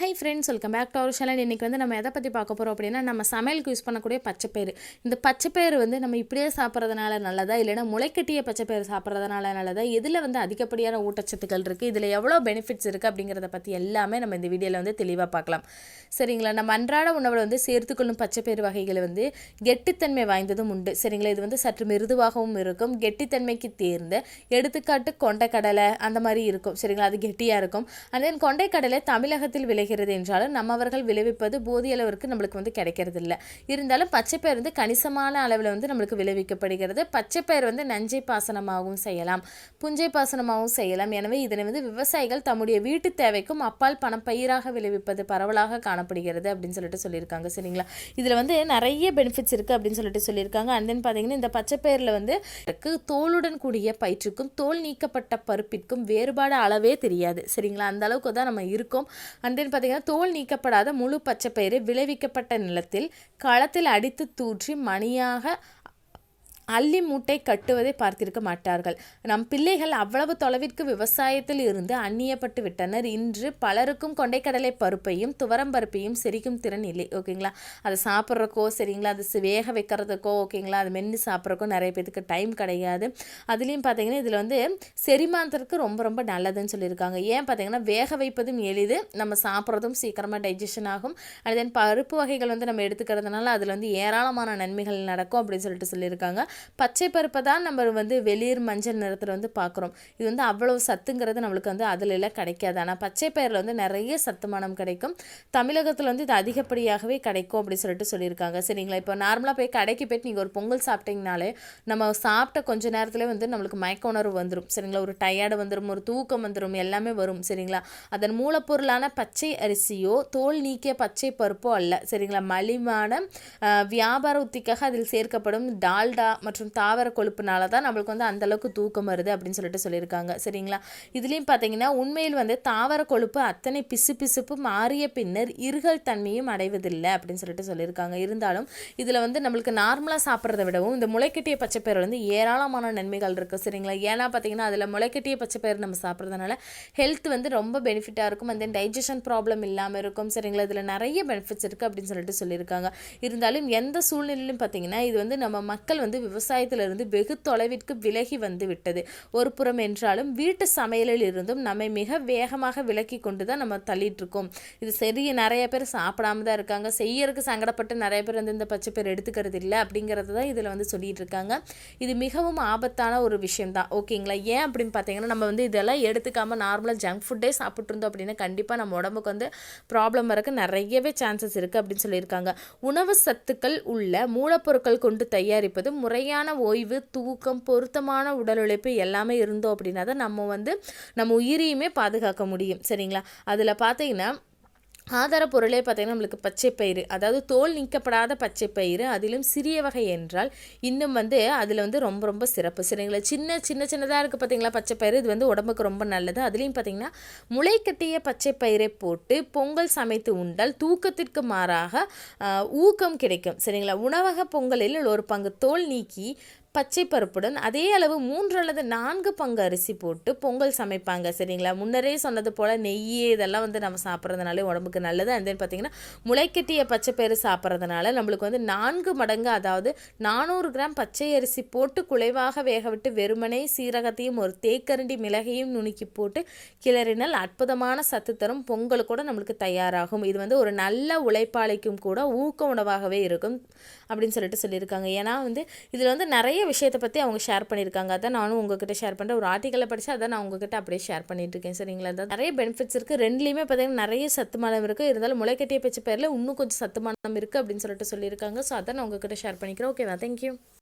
Hi friends welcome back to our channel இன்றைக்கி வந்து நம்ம எதை பற்றி பார்க்க போகிறோம் அப்படின்னா நம்ம சமையலுக்கு யூஸ் பண்ணக்கூடிய பச்சைப்பயிறு. இந்த பச்சைப்பயிறு வந்து நம்ம இப்படியே சாப்பிட்றதுனால நல்லதா? இல்லைன்னா முளைக்கட்டிய பச்சைப்பயிறு சாப்பிட்றதுனால நல்லதா? எதில் வந்து அதிகப்படியான ஊட்டச்சத்துக்கள் இருக்குது இதில் எவ்வளோ பெனிஃபிட்ஸ் இருக்குது அப்படிங்கிறத பற்றி எல்லாமே நம்ம இந்த வீடியோவில் வந்து தெளிவாக பார்க்கலாம். சரிங்களா? நம்ம அன்றாட உணவில் வந்து சேர்த்துக்கொள்ளும் பச்சைப்பயிறு வகைகள் வந்து கெட்டித்தன்மை வாய்ந்ததும் உண்டு. சரிங்களா? இது வந்து சற்று மிருதுவாகவும் இருக்கும். கெட்டித்தன்மைக்கு தேர்ந்த எடுத்துக்காட்டு கொண்டைக்கடலை அந்த மாதிரி இருக்கும். சரிங்களா? அது கெட்டியாக இருக்கும். அண்ட் தென் கொண்டைக்கடலை தமிழகத்தில் விளைகிறது என்றாலும் நம்மவர்கள் விளைவிப்பது போதிய அளவிற்கு நம்மளுக்கு வந்து கிடைக்கிறது இல்லை இருந்தாலும் பச்சைப்பயிர் வந்து கணிசமான அளவில் வந்து நம்மளுக்கு விளைவிக்கப்படுகிறது. பச்சைப்பயிர் வந்து நஞ்சை பாசனமாகவும் செய்யலாம் புஞ்சை பாசனமாகவும் செய்யலாம். எனவே இதனை வந்து விவசாயிகள் தம்முடைய வீட்டு தேவைக்கும் அப்பால் பணம் பயிராக விளைவிப்பது பரவலாக காணப்படுகிறது அப்படின்னு சொல்லிட்டு சொல்லியிருக்காங்க. சரிங்களா? இதில் வந்து நிறைய பெனிஃபிட்ஸ் இருக்குது அப்படின்னு சொல்லிட்டு சொல்லியிருக்காங்க. அண்ட் தென் பார்த்தீங்கன்னா இந்த பச்சைப்பயிரில் வந்து இருக்கு தோலுடன் கூடிய பயிற்றுக்கும் தோல் நீக்கப்பட்ட பருப்பிற்கும் வேறுபாடு அளவே தெரியாது. சரிங்களா? அந்த அளவுக்கு தான் நம்ம இருக்கோம். அண்ட் தென் பார்த்தீங்கன்னா தோல் நீக்கப்படாத முழு பச்சைப்பயிறு விளைவிக்கப்பட்ட நிலத்தில் களத்தில் அடித்து தூற்றி மணியாக அள்ளி மூட்டை கட்டுவதை பார்த்திருக்க மாட்டார்கள். நம் பிள்ளைகள் அவ்வளவு தொலைவிற்கு விவசாயத்தில் இருந்து அந்நியப்பட்டு விட்டனர். இன்று பலருக்கும் கொண்டைக்கடலை பருப்பையும் துவரம் பருப்பையும் செரிக்கும் திறன் இல்லை. ஓகேங்களா அதை சாப்பிட்றக்கோ சரிங்களா? அது வேக வைக்கிறதுக்கோ ஓகேங்களா அது மென்று சாப்பிட்றக்கோ நிறைய பேத்துக்கு டைம் கிடையாது. அதுலேயும் பார்த்தீங்கன்னா இதில் வந்து செரிமானத்திற்கு ரொம்ப ரொம்ப நல்லதுன்னு சொல்லியிருக்காங்க. ஏன் பார்த்தீங்கன்னா வேக வைப்பதும் எளிது நம்ம சாப்பிட்றதும் சீக்கிரமாக டைஜஷன் ஆகும். அண்ட் தென் பருப்பு வகைகள் வந்து நம்ம எடுத்துக்கிறதுனால அதில் வந்து ஏராளமான நன்மைகள் நடக்கும் அப்படின்னு சொல்லிட்டு சொல்லியிருக்காங்க. பச்சை பருப்பை தான் நம்ம வந்து வெளிர் மஞ்சள் நிறத்தில் வந்து பார்க்குறோம் இது வந்து அவ்வளவு சத்துங்கிறது நம்மளுக்கு வந்து அதுலெல்லாம் கிடைக்காது. ஆனால் பச்சை பயிரில் வந்து நிறைய சத்துமானம் கிடைக்கும். தமிழகத்தில் வந்து இது அதிகப்படியாகவே கிடைக்கும் அப்படின்னு சொல்லிட்டு சொல்லியிருக்காங்க. சரிங்களா? இப்போ நார்மலாக போய் கடைக்கு போயிட்டு நீங்கள் ஒரு பொங்கல் சாப்பிட்டீங்கனாலே நம்ம சாப்பிட்ட கொஞ்ச நேரத்துலேயே வந்து நம்மளுக்கு மயக்க உணர்வு வந்துடும் சரிங்களா? ஒரு டயர்டு வந்துடும் ஒரு தூக்கம் வந்துடும் எல்லாமே வரும். சரிங்களா? அதன் மூலப்பொருளான பச்சை அரிசியோ தோல் நீக்கிய பச்சை பருப்போ அல்ல. சரிங்களா? மலிவான வியாபார உத்திக்காக அதில் சேர்க்கப்படும் டால்டா மற்றும் தாவர கொழுப்புனால தான் நம்மளுக்கு வந்து அந்த அளவுக்கு தூக்கம் வருது அப்படின்னு சொல்லிட்டு சொல்லியிருக்காங்க. சரிங்களா? இதுலேயும் பார்த்தீங்கன்னா உண்மையில் வந்து தாவர கொழுப்பு அத்தனை பிசு பிசுப்பு மாறிய பின்னர் இருகல் தன்மையும் அடைவதில்லை அப்படின்னு சொல்லிட்டு சொல்லியிருக்காங்க. இருந்தாலும் இதில் வந்து நம்மளுக்கு நார்மலாக சாப்பிட்றத விடவும் இந்த முளைக்கட்டிய பச்சைப்பயிர் வந்து ஏராளமான நன்மைகள் இருக்குது சரிங்களா? ஏன்னா பார்த்தீங்கன்னா அதில் முளைக்கட்டிய பச்சைப்பயிர் நம்ம சாப்பிட்றதுனால ஹெல்த் வந்து ரொம்ப பெனிஃபிட்டாக இருக்கும். அந்த டைஜஷன் ப்ராப்ளம் இல்லாமல் இருக்கும். சரிங்களா? இதில் நிறைய பெனிஃபிட்ஸ் இருக்குது அப்படின்னு சொல்லிட்டு சொல்லியிருக்காங்க. இருந்தாலும் எந்த சூழ்நிலையிலும் பார்த்தீங்கன்னா இது வந்து நம்ம மக்கள் வந்து விவசாயத்திலிருந்து வெகு தொலைவிற்கு விலகி வந்து விட்டது ஒரு புறம் என்றாலும் வீட்டு சமையலில் இருந்தும் நம்மை மிக வேகமாக விலக்கி கொண்டு தான் நம்ம தள்ளிட்டு இருக்கோம் இது சரி நிறைய பேர் சாப்பிடாம தான் இருக்காங்க. செய்யறதுக்கு சங்கடப்பட்டு நிறைய பேர் வந்து இந்த பச்சை பேர் எடுத்துக்கிறது இல்லை அப்படிங்கிறது தான் இதில் வந்து சொல்லிட்டு இருக்காங்க இது மிகவும் ஆபத்தான ஒரு விஷயம் தான் ஓகேங்களா? ஏன் அப்படின்னு பார்த்தீங்கன்னா நம்ம வந்து இதெல்லாம் எடுத்துக்காம நார்மலாக ஜங்க் ஃபுட்டே சாப்பிட்ருந்தோம் அப்படின்னா கண்டிப்பாக நம்ம உடம்புக்கு வந்து ப்ராப்ளம் வரக்கு நிறையவே சான்சஸ் இருக்குது அப்படின்னு சொல்லியிருக்காங்க. உணவு சத்துக்கள் உள்ள மூலப்பொருட்கள் கொண்டு தயாரிப்பது முறை முறையான ஓய்வு தூக்கம் பொருத்தமான உடல் உழைப்பு எல்லாமே இருந்தோம் அப்படின்னா தான் நம்ம வந்து நம்ம உயிரையுமே பாதுகாக்க முடியும். சரிங்களா? அதில் பார்த்தீங்கன்னா ஆதார பொருளே பார்த்தீங்கன்னா நம்மளுக்கு பச்சை பயிறு அதாவது தோல் நீக்கப்படாத பச்சை பயிறு அதிலும் சிறிய வகை என்றால் இன்னும் வந்து அதில் வந்து ரொம்ப ரொம்ப சிறப்பு. சரிங்களா சின்ன சின்ன சின்னதாக இருக்குது பார்த்தீங்களா பச்சை பயிறு இது வந்து உடம்புக்கு ரொம்ப நல்லது. அதுலேயும் பார்த்தீங்கன்னா முளை கட்டிய பச்சை பயிரை போட்டு பொங்கல் சமைத்து உண்டால் தூக்கத்திற்கு மாறாக ஊக்கம் கிடைக்கும். சரிங்களா? உணவக பொங்கலில் ஒரு பங்கு தோல் நீக்கி பச்சை பருப்புடன் அதே அளவு மூன்று அல்லது நான்கு பங்கு அரிசி போட்டு பொங்கல் சமைப்பாங்க சரிங்களா? முன்னரே சொன்னது போல் நெய் இதெல்லாம் வந்து நம்ம சாப்பிட்றதுனாலே உடம்புக்கு நல்லது. அண்ட் தென் பார்த்தீங்கன்னா முளைக்கட்டிய பச்சை பயிறு சாப்பிட்றதுனால நம்மளுக்கு வந்து நான்கு மடங்கு அதாவது நானூறு கிராம் பச்சை அரிசி போட்டு குலைவாக வேக விட்டு வெறுமனே சீரகத்தையும் ஒரு தேக்கரண்டி மிளகையும் நுணுக்கி போட்டு கிளறினால் அற்புதமான சத்து தரும் பொங்கல் கூட நம்மளுக்கு தயாராகும். இது வந்து ஒரு நல்ல உழைப்பாளிக்கும் கூட ஊக்க உணவாகவே இருக்கும் அப்படின்னு சொல்லிட்டு சொல்லியிருக்காங்க. ஏன்னா வந்து இதில் வந்து நிறைய விஷயத்தை பற்றி அவங்க ஷேர் பண்ணியிருக்காங்க. அதான் நானும் உங்ககிட்ட ஷேர் பண்ணுறேன் ஒரு ஆர்டிக்கலை படித்து அதான் நான் உங்ககிட்ட அப்படியே ஷேர் பண்ணிட்டு இருக்கேன். சரிங்களா? அதான் நிறைய பெனிஃபிட்ஸ் இருக்குது ரெண்டுலேயுமே பார்த்தீங்கன்னா நிறைய சத்துமானம் இருக்குது இருந்தாலும் முளைக்கட்டிய பச்சை பேரில் இன்னும் கொஞ்சம் சத்துமானம் இருக்குது அப்படின்னு சொல்லிட்டு சொல்லியிருக்காங்க. ஸோ அதான் நான் உங்ககிட்ட ஷேர் பண்ணிக்கிறேன். ஓகேவா தேங்க்யூ